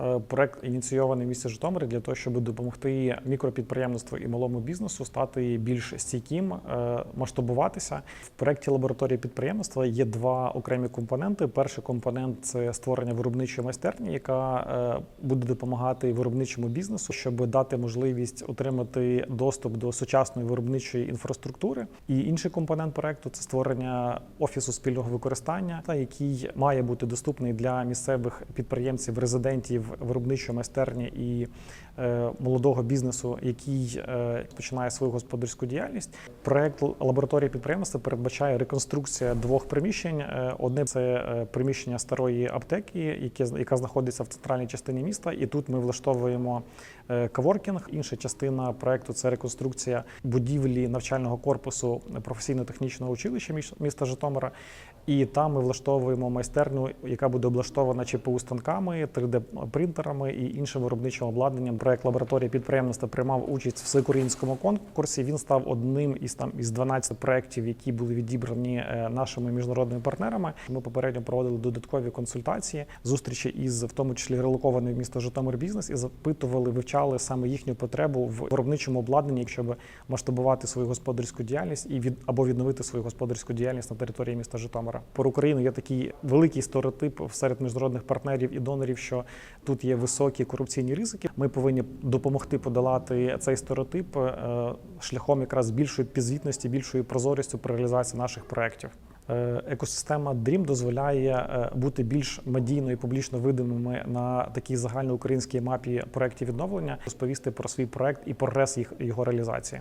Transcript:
Е, Проект ініційований в місті Житомирі для того, щоб допомогти мікропідприємництву і малому бізнесу стати більш стійким, е, масштабуватися. В проєкті лабораторії підприємництва є два окремі компоненти. Перший компонент це створення виробничої майстерні, яка е, буде допомагати виробничому бізнесу, щоб дати можливість отримати доступ до сучасної виробничої інфраструктури. І інший компонент проекту це створення офісу спільного використання, та який має бути доступний для місцевих підприємців, резидентів виробничої майстерні і е, молодого бізнесу, який е, починає свою господарську діяльність. Проект лабораторії підприємництва передбачає реконструкція двох приміщень. Е, Одне це приміщення старої аптеки, яке яка знаходиться в центральній частині міста, і тут ми влаштовуємо каворкінг. Інша частина проекту це реконструкція будівлі навчального корпусу професійно-технічного училища міс- міста Житомира. І там ми влаштовуємо майстерню, яка буде облаштована ЧПУ станками, 3D-принтерами і іншим виробничим обладнанням. Проект лабораторії підприємництва приймав участь в всеукраїнському конкурсі. Він став одним із там із 12 проєктів, які були відібрані е, нашими міжнародними партнерами. Ми попередньо проводили додаткові консультації, зустрічі із в тому числі релокованим місто Житомир бізнес і запитували, вивчали саме їхню потребу в виробничому обладнанні, щоб масштабувати свою господарську діяльність і від або відновити свою господарську діяльність на території міста Житомира. Про Україну є такий великий стереотип серед міжнародних партнерів і донорів, що тут є високі корупційні ризики. Ми повинні допомогти подолати цей стереотип е, шляхом якраз більшої підзвітності, більшої прозорістю при реалізації наших проєктів. Е, Екосистема DREAM дозволяє е, бути більш медійно і публічно видимими на такій загальноукраїнській мапі проєктів відновлення, розповісти про свій проект і прогрес їх його реалізації.